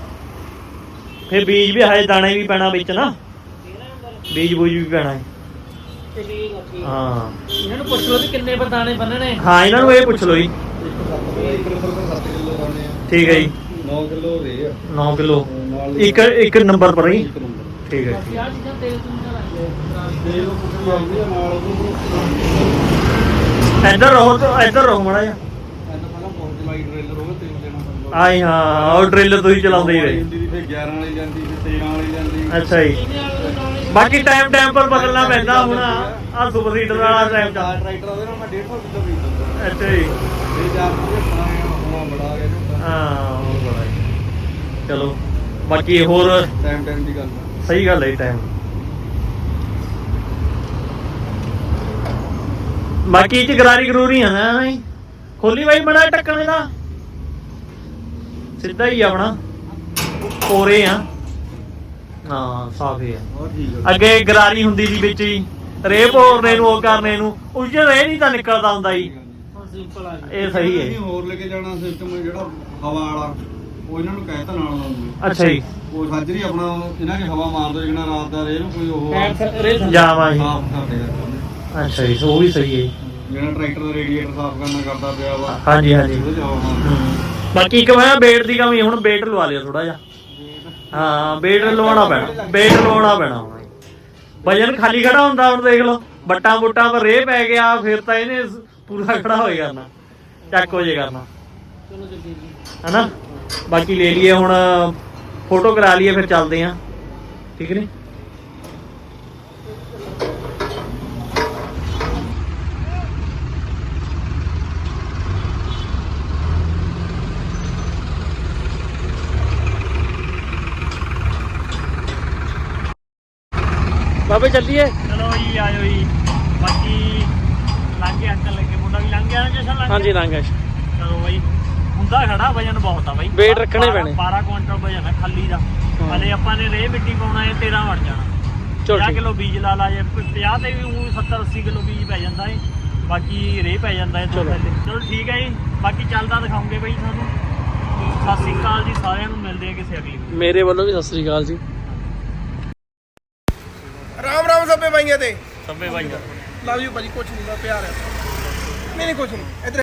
ਫਿਰ ਬੀਜ ਵੀ ਹਾਏ ਦਾਣੇ ਵੀ ਪੈਣਾ ਵਿੱਚ ਨਾ। ਬੀਜ ਬੂਜ ਵੀ ਪੈਣਾ ਹੈ। ਹਾਂ। ਇਹਨਾਂ ਨੂੰ ਪੁੱਛ ਲਓ ਵੀ ਕਿੰਨੇ ਬਦਾਨੇ ਬੰਨਣੇ। ਹਾਂ ਇਹਨਾਂ ਨੂੰ ਇਹ ਪੁੱਛ ਲਓ ਜੀ। ਠੀਕ ਹੈ ਜੀ। 9 ਕਿਲੋ। ਰੇ ਆ 9 ਕਿਲੋ ਇੱਕ ਇੱਕ ਨੰਬਰ ਪਰ ਇੱਕ ਨੰਬਰ ਠੀਕ ਹੈ ਅਸੀਂ ਆਹ ਚੀਜ਼ਾਂ ਤੇਲ ਤੂੰ ਨਾ ਤੇਲ ਕੁੱਟੀ ਆਉਂਦੀ ਆ ਨਾਲ ਇੱਧਰ ਰਹੋ ਤਾਂ ਇੱਧਰ ਰਹੋ ਮੜਾ ਜਾ ਐਨਾ ਪਹਿਲਾਂ ਬਹੁਤ ਚਲਾਈ ਟ੍ਰੇਲਰ ਹੋਵੇ ਤੇਲ ਦੇਣਾ ਪੈਂਦਾ ਆਈ ਹਾਂ ਉਹ ਡਰਿੱਲ ਤੁਸੀਂ ਚਲਾਉਂਦੇ ਹੀ ਰਹੇ। ਫਿਰ 11 ਵਾਲੀ ਜਾਂਦੀ ਫਿਰ 13 ਵਾਲੀ ਜਾਂਦੀ ਅੱਛਾ ਜੀ ਬਾਕੀ ਟਾਈਮ ਟਾਈਮ ਪਰ ਬਦਲਣਾ ਪੈਂਦਾ ਹੁਣ ਆ ਸੁਪਰ ਸੀਟਰ ਵਾਲਾ ਟਾਈਮ ਚੱਲ ਟਰੈਕਟਰ ਉਹਦੇ ਨਾਲ ਮੈਂ 150 ਕਿਲੋ ਵੀ ਦਿੰਦਾ ਅੱਛਾ ਜੀ। ਇਹ ਪੂਰੇ ਖਾਣਾ ਹੋਣਾ ਬੜਾ ਆ ਗਿਆ ਹਾਂ ਉਹ ਬੜਾ ਜੀ। ਚਲੋ ਬਾਕੀ ਹੋਰ ਟਾਈਮ ਟਾਈਮ ਦੀ ਗੱਲ ਸਹੀ ਗੱਲ ਹੈ ਟਾਈਮ ਬਾਕੀ ਇਹ ਚ ਗਰਾਰੀ ਗਰੂਰੀ ਆ ਨਾ ਖੋਲੀ ਬਾਈ ਬੜਾ ਟੱਕਣ ਦਾ ਸਿੱਧਾ ਹੀ ਆਪਣਾ। ਕੋਰੇ ਆ। ਹਾਂ ਸਾਫ਼ ਹੀ ਠੀਕ ਆ ਅੱਗੇ ਗਰਾਰੀ ਹੁੰਦੀ ਸੀ ਵਿੱਚ ਹੀ। ਰੇ ਭੋਰਨੇ ਨੂੰ ਉਹ ਕਰਨੇ ਨੂੰ। ਚ ਰੇ ਨਹੀਂ ਤਾਂ ਨਿਕਲਦਾ ਹੁੰਦਾ ਜੀ। ਹੁਣ ਸਿੰਪਲ ਆ ਜੀ ਇਹ ਸਹੀ ਹੈ। ਹੋਰ ਲੈ ਕੇ ਜਾਣਾ ਸਿਸਟਮ ਜਿਹੜਾ ਹਵਾ ਵਾਲਾ ਉਹ ਇਹਨਾਂ ਨੂੰ ਕਹਿਤਾ ਨਾਲ ਲਾਉਂਦੇ ਅੱਛਾ ਜੀ। ਉਹ ਸਾਜਰੀ ਆਪਣਾ ਇਹਨਾਂ ਕੇ ਹਵਾ ਮਾਰ ਦੋ ਜਿਹੜਾ ਰਾਤ ਦਾ ਰੇ ਨੂੰ ਕੋਈ ਉਹ ਟਾਈਮ ਰੇ ਜਾਵਾਂ ਜੀ ਸਾਫ਼ ਕਰ ਦੇਗਾ ਅੱਛਾ ਜੀ ਉਹ ਵੀ ਸਹੀ ਹੈ ਜੀ। ਜਿਹੜਾ ਟਰੈਕਟਰ ਦਾ ਰੇਡੀਏਟਰ ਸਾਫ਼ ਕਰਨਾ ਕਰਦਾ ਪਿਆ ਵਾ ਹਾਂਜੀ ਹਾਂਜੀ। ਉਹਦੇ ਚ ਹਵਾ ਮਾਰ ਹਮ। ਬਾਕੀ ਇੱਕ ਮੈਂ ਵੇਟ ਦੀ ਕਮੀ ਹੁਣ ਵੇਟ ਲਵਾ ਲਿਆ ਥੋੜਾ ਜਿਹਾ। ਹਾਂ ਵੇਟ ਲਵਾਉਣਾ ਪੈਣਾ ਵੇਟ ਲਵਾਉਣਾ ਪੈਣਾ ਵਜਨ ਖਾਲੀ ਖੜਾ ਹੁੰਦਾ ਹੁਣ ਦੇਖ ਲਓ ਬੱਟਾਂ ਬੁੱਟਾਂ ਪਰ ਰੇ ਪੈ ਗਿਆ ਫਿਰ ਤਾਂ ਇਹਨੇ ਪੂਰਾ ਖੜਾ ਹੋਏ ਕਰਨਾ ਚੱਕ ਹੋ ਜੇ ਕਰਨਾ। ਚਲੋ ਹਨਾ? ਬਾਕੀ ਲੈ ਲਈਏ ਹੁਣ ਫੋਟੋ ਕਰਾ ਲਈਏ ਫਿਰ ਚੱਲਦੇ ਆਂ ਠੀਕ ਨੇ? ਬਾਬੇ ਚੱਲੀਏ। ਚਲੋ ਜੀ ਆਇਓ ਜੀ। ਬਾਕੀ ਲੰਘ ਗਿਆ ਅੰਕਲ ਲੱਗੇ ਮੁੰਡਾ ਵੀ ਲੰਘ ਗਿਆ ਨਾ ਜਸ਼ਨ ਲੰਘ? ਹਾਂਜੀ ਗਿਆ ਲੰਘ ਚਲੋ ਬਾਈ ਹੁੰਦਾ ਖੜਾ ਵਜਨ ਬਹੁਤ ਆ ਬਾਈ। Weight ਰੱਖਣੇ ਪੈਣੇ। 12 ਕੁਇੰਟਲ ਵਜਨ ਹੈ ਖਾਲੀ ਦਾ। ਹਲੇ ਆਪਾਂ ਨੇ ਰੇ ਮਿੱਟੀ ਪਾਉਣਾ ਹੈ 13 ਵੜ ਜਾਣਾ। ਚਲੋ 50 ਠੀਕ। ਕਿਲੋ ਬੀਜ ਲਾ ਲਾ ਜੇ 50 ਤੇ ਵੀ ਊਂ 70 80 ਕਿਲੋ ਬੀਜ ਪੈ ਜਾਂਦਾ ਏ ਬਾਕੀ ਰੇ ਪੈ ਜਾਂਦਾ ਏ ਚਲੋ। ਚਲੋ ਠੀਕ ਹੈ ਜੀ। ਬਾਕੀ ਚੱਲਦਾ ਦਿਖਾਉਂਗੇ ਬਾਈ ਤੁਹਾਨੂੰ। ਸਤਿ ਸ੍ਰੀ ਅਕਾਲ ਜੀ ਸਾਰਿਆਂ ਨੂੰ ਮਿਲਦੇ ਆ ਕਿਸੇ ਅਗਲੀ ਮੇਰੇ ਵੱਲੋਂ ਵੀ ਸਤਿ ਸ੍ਰੀ ਅਕਾਲ ਜੀ। ਭਾਈਆਂ ਤੇ? ਸਭੇ ਬਾਈ ਲਵ ਯੂ ਭਾਜੀ ਕੁਛ ਨਹੀਂ ਦਾ ਪਿਆਰ ਹੈ। ਨਹੀਂ ਨਹੀਂ ਕੁਛ ਨਹੀਂ। ਇੱਧਰ